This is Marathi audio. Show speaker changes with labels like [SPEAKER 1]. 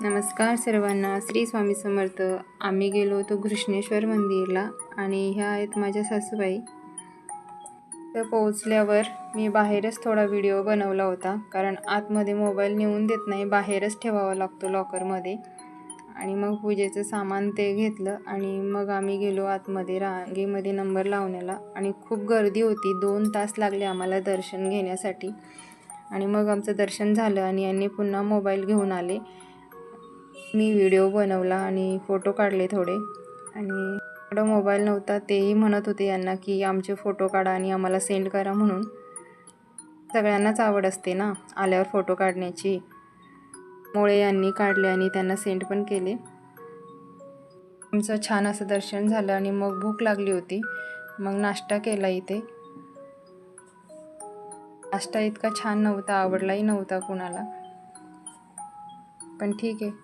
[SPEAKER 1] नमस्कार सर्वांना. श्री स्वामी समर्थ. आम्ही गेलो होतो घृष्णेश्वर मंदिरला आणि ह्या आहेत माझ्या सासूबाई. तर पोहोचल्यावर मी बाहेरच थोडा व्हिडिओ बनवला होता. कारण आतमध्ये मोबाईल नेऊन देत नाही बाहेरच ठेवावा लागतो लॉकरमध्ये. आणि मग पूजेचं सामान ते घेतलं आणि मग आम्ही गेलो आतमध्ये रांगेमध्ये नंबर लावण्याला. आणि खूप गर्दी होती. दोन तास लागले आम्हाला दर्शन घेण्यासाठी. आणि मग आमचं दर्शन झालं आणि यांनी पुन्हा मोबाईल घेऊन आले. मी व्हिडिओ बनवला आणि फोटो काढले थोडे. आणि थोडं मोबाईल नव्हता तेही म्हणत होते यांना की आमचे फोटो काढा आणि आम्हाला सेंड करा म्हणून. सगळ्यांनाच आवड असते ना आल्यावर फोटो काढण्याची. मुळे यांनी काढले आणि त्यांना सेंड पण केले. आमचं छान असं दर्शन झालं आणि मग भूक लागली होती. मग नाश्ता केला इथे. नाश्ता इतका छान नव्हता आवडलाही नव्हता कुणाला. पण ठीक आहे.